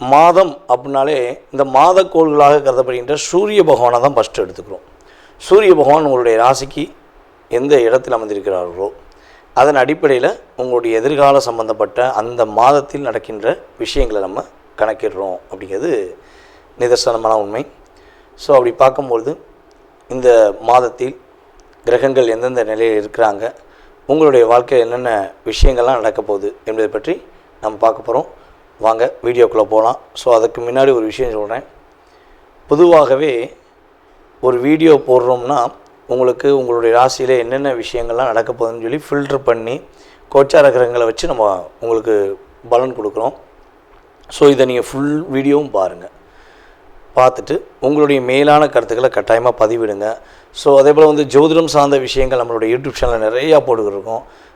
மாதம் அப்படின்னாலே இந்த மாத கோள்களாக கருதப்படுகின்ற சூரிய பகவானை தான் ஃபஸ்ட்டு எடுத்துக்கிறோம். சூரிய பகவான் உங்களுடைய ராசிக்கு எந்த இடத்தில் அமர்ந்திருக்கிறார்களோ அதன் அடிப்படையில் உங்களுடைய எதிர்கால சம்பந்தப்பட்ட அந்த மாதத்தில் நடக்கின்ற விஷயங்களை நம்ம கணக்கிடுறோம் அப்படிங்கிறது நிதர்சனமான உண்மை. ஸோ அப்படி பார்க்கும்பொழுது இந்த மாதத்தில் கிரகங்கள் எந்தெந்த நிலையில் இருக்கிறாங்க உங்களுடைய வாழ்க்கையில் என்னென்ன விஷயங்கள்லாம் நடக்க போகுது என்பதை பற்றி நம்ம பார்க்க போகிறோம் வாங்க வீடியோக்குள்ளே போகலாம் ஸோ அதுக்கு முன்னாடி ஒரு விஷயம் சொல்கிறேன் பொதுவாகவே ஒரு வீடியோ போடுறோம்னா உங்களுக்கு உங்களுடைய ராசியில் என்னென்ன விஷயங்கள்லாம் நடக்க போகுதுன்னு சொல்லி ஃபில்டர் பண்ணி கோச்சார கிரகங்களை வச்சு நம்ம உங்களுக்கு பலன் கொடுக்குறோம். ஸோ இதை நீங்கள் ஃபுல் வீடியோவும் பாருங்கள் பார்த்துட்டு உங்களுடைய மேலான கருத்துக்களை கட்டாயமாக பதிவிடுங்க. ஸோ அதே போல் வந்து ஜோதிடம் சார்ந்த விஷயங்கள் நம்மளுடைய யூடியூப் சேனலில் நிறையா போட்டுக்கிருக்கோம்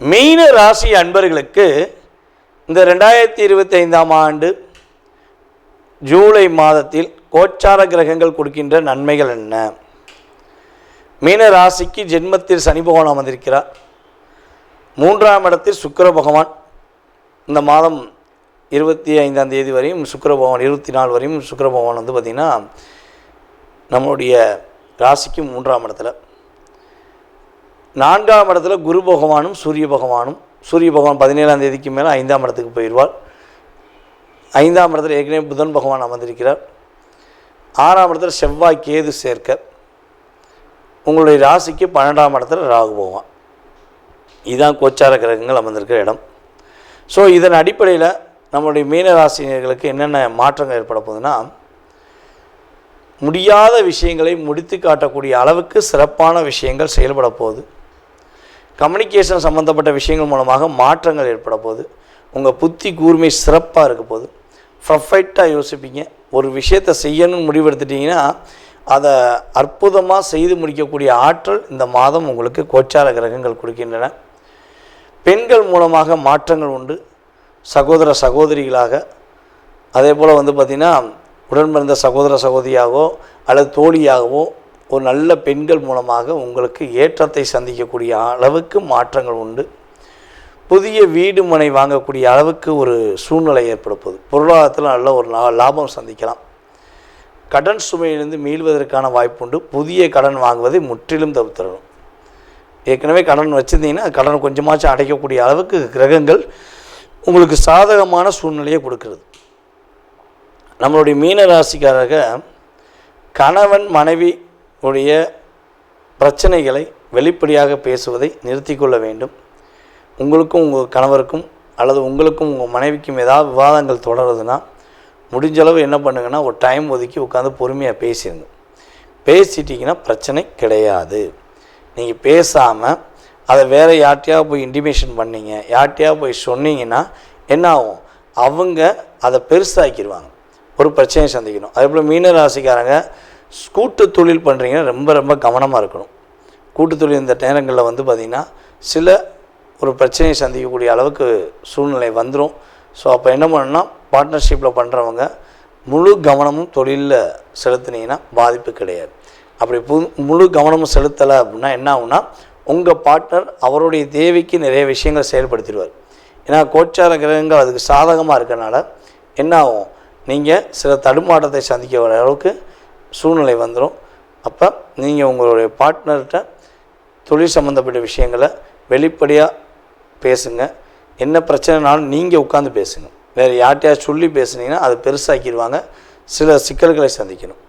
மீன ராசி அன்பர்களுக்கு இந்த ரெண்டாயிரத்தி இருபத்தைந்தாம் ஆண்டு ஜூலை மாதத்தில் கோச்சார கிரகங்கள் கொடுக்கின்ற நன்மைகள் என்ன? மீன ராசிக்கு ஜென்மத்தில் சனி பகவான் அமர்ந்திருக்கிறார். மூன்றாம் இடத்தில் சுக்கர பகவான். இந்த மாதம் இருபத்தி ஐந்தாம் தேதி வரையும் சுக்கர பகவான் இருபத்தி நாலு வரையும் சுக்கர பகவான் வந்து பார்த்திங்கன்னா நம்மளுடைய ராசிக்கு மூன்றாம் இடத்துல நான்காம் இடத்துல குரு பகவானும் சூரிய பகவானும் சூரிய பகவான் பதினேழாம் தேதிக்கு மேலே ஐந்தாம் இடத்துக்கு போயிடுவார். ஐந்தாம் இடத்துல ஏற்கனவே புதன் பகவான் அமர்ந்திருக்கிறார். ஆறாம் இடத்துல செவ்வாய் கேது சேர்க்க உங்களுடைய ராசிக்கு பன்னெண்டாம் இடத்துல ராகு பகவான். இதுதான் கோச்சார கிரகங்கள் அமர்ந்திருக்கிற இடம். ஸோ இதன் அடிப்படையில் நம்மளுடைய மீன ராசினியர்களுக்கு என்னென்ன மாற்றங்கள் ஏற்பட போகுதுன்னா முடியாத விஷயங்களை முடித்து காட்டக்கூடிய அளவுக்கு சிறப்பான விஷயங்கள் செயல்பட போகுது. கம்யூனிகேஷன் சம்மந்தப்பட்ட விஷயங்கள் மூலமாக மாற்றங்கள் ஏற்பட போகுது. உங்கள் புத்தி கூர்மை சிறப்பாக இருக்க போகுது. ப்ரஃபைட்டாக யோசிப்பீங்க. ஒரு விஷயத்தை செய்யணும்னு முடிவெடுத்துட்டிங்கன்னா அதை அற்புதமாக செய்து முடிக்கக்கூடிய ஆற்றல் இந்த மாதம் உங்களுக்கு கோச்சார கிரகங்கள் கொடுக்கின்றன. பெண்கள் மூலமாக மாற்றங்கள் உண்டு. சகோதர சகோதரிகளாக அதே போல் வந்து பார்த்திங்கன்னா உடன் பிறந்த சகோதர சகோதரியாகவோ அல்லது தோழியாகவோ ஒரு நல்ல பெண்கள் மூலமாக உங்களுக்கு ஏற்றத்தை சந்திக்கக்கூடிய அளவுக்கு மாற்றங்கள் உண்டு. புதிய வீடு மனை வாங்கக்கூடிய அளவுக்கு ஒரு சூழ்நிலை ஏற்படுப்பது பொருளாதாரத்தில் நல்ல ஒரு லா- லாபம் சந்திக்கலாம். கடன் சுமையிலிருந்து மீள்வதற்கான வாய்ப்புண்டு புதிய கடன் வாங்குவதை முற்றிலும் தவிர்த்திடணும். ஏற்கனவே கடன் வச்சுருந்தீங்கன்னா கடன் கொஞ்சமாச்சும் அடைக்கக்கூடிய அளவுக்கு கிரகங்கள் உங்களுக்கு சாதகமான சூழ்நிலையை கொடுக்கறது. நம்மளுடைய மீன ராசிக்காரக கணவன் மனைவி உடைய பிரச்சனைகளை வெளிப்படையாக பேசுவதை நிறுத்தி கொள்ள வேண்டும். உங்களுக்கும் உங்கள் கணவருக்கும் அல்லது உங்களுக்கும் உங்கள் மனைவிக்கும் ஏதாவது விவாதங்கள் தொடருதுன்னா முடிஞ்ச அளவு என்ன பண்ணுங்கன்னா ஒரு டைம் ஒதுக்கி உட்காந்து பொறுமையாக பேசிடுங்க பேசிட்டிங்கன்னா பிரச்சனை கிடையாது. நீங்கள் பேசாமல் அதை வேறு யார்ட்டையாக போய் இன்டிமேஷன் பண்ணீங்க யார்ட்டையாக போய் சொன்னீங்கன்னா என்ன ஆகும்? அவங்க அதை பெருசாக்கிடுவாங்க ஒரு பிரச்சனையை சந்திக்கணும். அதே போல் மீனராசிக்காரங்க கூட்டு தொழில் பண்ணுறீங்கன்னா ரொம்ப ரொம்ப கவனமாக இருக்கணும். கூட்டு தொழில் இந்த நேரங்களில் வந்து பார்த்திங்கன்னா சில ஒரு பிரச்சனையை சந்திக்கக்கூடிய அளவுக்கு சூழ்நிலை வந்துடும் ஸோ அப்போ என்ன பண்ணணும்னா பார்ட்னர்ஷிப்பில் பண்ணுறவங்க முழு கவனமும் தொழிலில் செலுத்துனீங்கன்னா பாதிப்பு கிடையாது. அப்படி பு முழு கவனமும் செலுத்தலை அப்படின்னா என்ன ஆகும்னா உங்கள் பார்ட்னர் அவருடைய தேவைக்கு நிறைய விஷயங்கள் செயல்படுத்திடுவார். ஏன்னா கோச்சார கிரகங்கள் அதுக்கு சாதகமாக இருக்கிறனால என்ன ஆகும்? நீங்கள் சில தடுமாற்றத்தை சந்திக்க வர அளவுக்கு சூழ்நிலை வந்துடும் அப்போ நீங்கள் உங்களுடைய பார்ட்னர்கிட்ட தொழில் சம்மந்தப்பட்ட விஷயங்களை வெளிப்படையாக பேசுங்க. என்ன பிரச்சனைனாலும் நீங்கள் உட்காந்து பேசுங்க. வேறு யார்கிட்டயாவது சொல்லி பேசுனீங்கன்னா அது பெருசாக்கிடுவாங்க. சில சிக்கல்களை சந்திக்கணும்.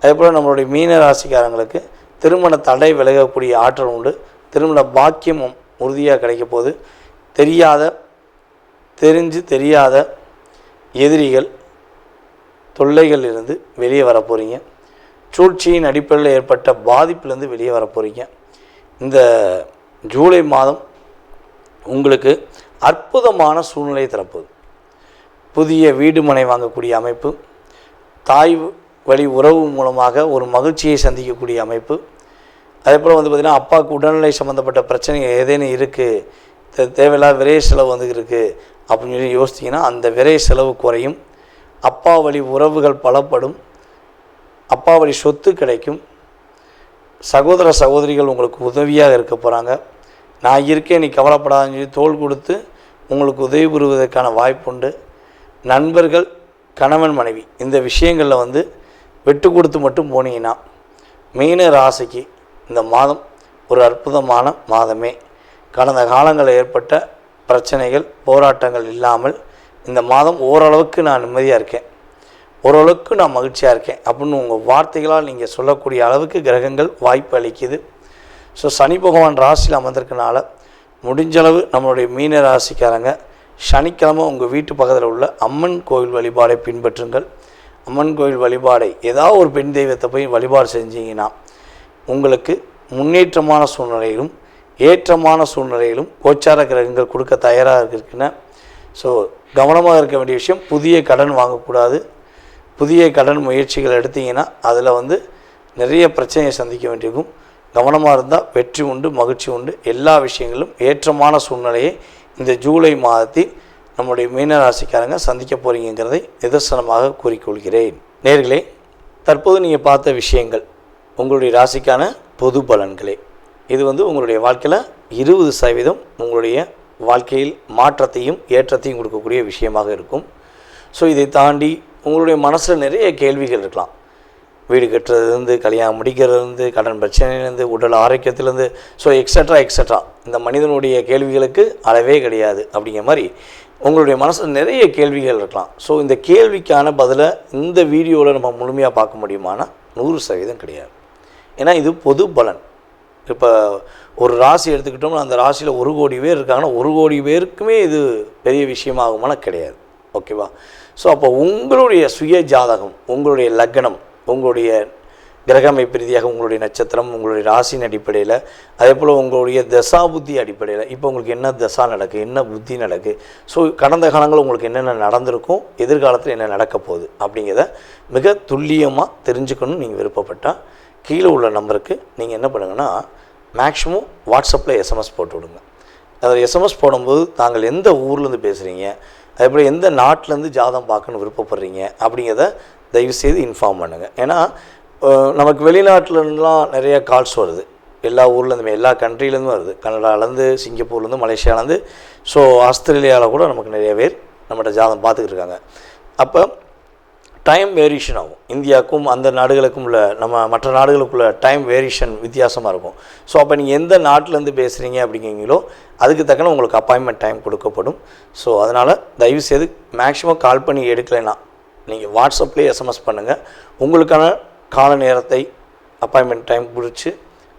அதே போல் நம்மளுடைய மீன ராசிக்காரங்களுக்கு திருமண தடை விலகக்கூடிய ஆற்றல் உண்டு. திருமண பாக்கியமும் உறுதியாக கிடைக்க போது தெரியாத தெரிஞ்சு தெரியாத எதிரிகள் தொல்லைகள் இருந்து வெளியே வர போகிறீங்க சூழ்ச்சியின் அடிப்படையில் ஏற்பட்ட பாதிப்பிலேருந்து வெளியே வர போகிறீங்க இந்த ஜூலை மாதம் உங்களுக்கு அற்புதமான சூழ்நிலை தரப்போகுது. புதிய வீடு மனை வாங்கக்கூடிய அமைப்பு தாய் வழி உறவு மூலமாக ஒரு மகிழ்ச்சியை சந்திக்கக்கூடிய அமைப்பு. அதே போல் வந்து பார்த்திங்கன்னா அப்பாவுக்கு உடல்நிலை சம்மந்தப்பட்ட பிரச்சனைகள் ஏதேனும் இருக்குது தேவையில்லாத விரைய செலவு வந்து இருக்குது அப்படின்னு சொல்லி யோசிச்சிங்கன்னா அந்த விரைய செலவு குறையும். அப்பா வழி உறவுகள் பலப்படும். அப்பா வழி சொத்து கிடைக்கும். சகோதர சகோதரிகள் உங்களுக்கு உதவியாக இருக்க போகிறாங்க நான் இருக்கேன் நீ கவலைப்படாதுன்னு சொல்லி தோள் கொடுத்து உங்களுக்கு உதவி புரிவதற்கான வாய்ப்புண்டு. நண்பர்கள் கணவன் மனைவி இந்த விஷயங்களில் வந்து விட்டு கொடுத்து மட்டும் போனீங்கன்னா மீன ராசிக்கு இந்த மாதம் ஒரு அற்புதமான மாதமே. கடந்த காலங்களில் ஏற்பட்ட பிரச்சனைகள் போராட்டங்கள் இல்லாமல் இந்த மாதம் ஓரளவுக்கு நான் நிம்மதியாக இருக்கேன். ஓரளவுக்கு நான் மகிழ்ச்சியாக இருக்கேன். அப்படின்னு உங்கள் வார்த்தைகளால் நீங்கள் சொல்லக்கூடிய அளவுக்கு கிரகங்கள் வாய்ப்பு அளிக்குது. ஸோ சனி பகவான் ராசியில் அமர்ந்திருக்கனால முடிஞ்சளவு நம்மளுடைய மீன ராசிக்காரங்க சனிக்கிழமை உங்கள் வீட்டு பக்கத்தில் உள்ள அம்மன் கோயில் வழிபாடை பின்பற்றுங்கள். அம்மன் கோயில் வழிபாடை ஏதாவது ஒரு பெண் தெய்வத்தை போய் வழிபாடு செஞ்சீங்கன்னா உங்களுக்கு முன்னேற்றமான சூழ்நிலையிலும் ஏற்றமான சூழ்நிலையிலும் கோச்சார கிரகங்கள் கொடுக்க தயாராக இருக்கின்றன ஸோ கவனமாக இருக்க வேண்டிய விஷயம் புதிய கடன் வாங்கக்கூடாது. புதிய கடன் முயற்சிகள் எடுத்திங்கன்னா அதில் வந்து நிறைய பிரச்சனையை சந்திக்க வேண்டியிருக்கும். கவனமாக இருந்தால் வெற்றி உண்டு மகிழ்ச்சி உண்டு. எல்லா விஷயங்களும் ஏற்றமான சூழ்நிலையை இந்த ஜூலை மாதத்தில் நம்முடைய மீனராசிக்காரங்க சந்திக்க போகிறீங்கிறதை நிதர்சனமாக கூறிக்கொள்கிறேன். நேர்களே தற்போது நீங்கள் பார்த்த விஷயங்கள் உங்களுடைய ராசிக்கான பொது பலன்களே. இது வந்து உங்களுடைய வாழ்க்கையில் இருபது சதவீதம் உங்களுடைய வாழ்க்கையில் மாற்றத்தையும் ஏற்றத்தையும் கொடுக்கக்கூடிய விஷயமாக இருக்கும். ஸோ இதை தாண்டி உங்களுடைய மனசில் நிறைய கேள்விகள் இருக்கலாம். வீடு கட்டுறதுலேருந்து கல்யாணம் முடிக்கிறதுலேருந்து கடன் பிரச்சனையிலேருந்து உடல் ஆரோக்கியத்துலேருந்து ஸோ எக்ஸட்ரா எக்ஸட்ரா இந்த மனிதனுடைய கேள்விகளுக்கு அளவே கிடையாது அப்படிங்கிற மாதிரி உங்களுடைய மனசில் நிறைய கேள்விகள் இருக்கலாம். ஸோ இந்த கேள்விக்கான பதிலை இந்த வீடியோவில் நம்ம முழுமையாக பார்க்க முடியுமானா நூறு சதவீதம் கிடையாது. ஏன்னா இது பொது பலன். இப்போ ஒரு ராசி எடுத்துக்கிட்டோம்னா அந்த ராசியில் ஒரு கோடி பேர் இருக்காங்கன்னா ஒரு கோடி பேருக்குமே இது பெரிய விஷயமாகுமானா கிடையாது. ஓகேவா? ஸோ அப்போ உங்களுடைய சுய ஜாதகம் உங்களுடைய லக்னம் உங்களுடைய கிரகமைப்பு ரீதியாக உங்களுடைய நட்சத்திரம் உங்களுடைய ராசியின் அடிப்படையில் அதே போல் உங்களுடைய தசா புத்தி அடிப்படையில் இப்போ உங்களுக்கு என்ன தசா நடக்கு என்ன புத்தி நடக்கு ஸோ கடந்த காலங்கள் உங்களுக்கு என்னென்ன நடந்திருக்கும் எதிர்காலத்தில் என்ன நடக்க போகுது அப்படிங்கிறத மிக துல்லியமாக தெரிஞ்சுக்கணும்னு நீங்கள் விருப்பப்பட்டால் கீழே உள்ள நம்பருக்கு நீங்கள் என்ன பண்ணுங்கன்னா மேக்ஸிமம் வாட்ஸ்அப்பில் எஸ்எம்எஸ் போட்டு விடுங்க. அதில் எஸ்எம்எஸ் போடும்போது தாங்கள் எந்த ஊர்லேருந்து பேசுகிறீங்க அதே போல் எந்த நாட்டிலேருந்து ஜாதகம் பார்க்கணுன்னு விருப்பப்படுறீங்க அப்படிங்கிறத தயவுசெய்து இன்ஃபார்ம் பண்ணுங்கள் ஏன்னா நமக்கு வெளிநாட்டிலருந்துலாம் நிறையா கால்ஸ் வருது. எல்லா ஊர்லேருந்துமே எல்லா கண்ட்ரிலேருந்தும் வருது. கனடாலேருந்து சிங்கப்பூர்லேருந்து மலேசியாலேருந்து ஸோ ஆஸ்திரேலியாவில் கூட நமக்கு நிறைய பேர் நம்மகிட்ட ஜாதகம் பார்த்துக்கிட்டு இருக்காங்க. அப்போ டைம் வேரியேஷன் ஆகும். இந்தியாவுக்கும் அந்த நாடுகளுக்கும் உள்ள நம்ம மற்ற நாடுகளுக்குள்ள டைம் வேரியேஷன் வித்தியாசமாக இருக்கும். ஸோ அப்போ நீங்கள் எந்த நாட்டிலேருந்து பேசுகிறீங்க அப்படிங்கிறீங்களோ அதுக்கு தக்கன உங்களுக்கு அப்பாயின்மெண்ட் டைம் கொடுக்கப்படும். ஸோ அதனால் தயவுசெய்து மேக்ஸிமம் கால் பண்ணி எடுக்கலைன்னா நீங்கள் வாட்ஸ்அப்லேயே எஸ்எம்எஸ் பண்ணுங்கள் உங்களுக்கான கால நேரத்தை அப்பாயின்மெண்ட் டைம் பிடிச்சி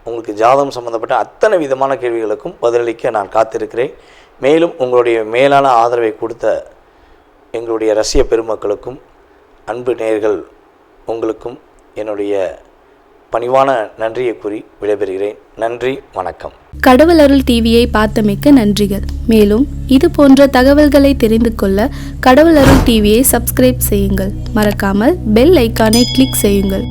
உங்களுக்கு ஜாதகம் சம்மந்தப்பட்ட அத்தனை விதமான கேள்விகளுக்கும் பதிலளிக்க நான் காத்திருக்கிறேன். மேலும் உங்களுடைய மேலான ஆதரவை கொடுத்த எங்களுடைய ரசிய பெருமக்களுக்கும் அன்பு நேயர்கள் உங்களுக்கும் என்னுடைய பணிவான நன்றியை கூறி விடைபெறுகிறேன். நன்றி வணக்கம். கடவுள் அருள் டிவியை பார்த்தமைக்க நன்றிகள். மேலும் இது போன்ற தகவல்களை தெரிந்து கொள்ள கடவுள் அருள் டிவியை சப்ஸ்கிரைப் செய்யுங்கள். மறக்காமல் பெல் ஐக்கானை கிளிக் செய்யுங்கள்.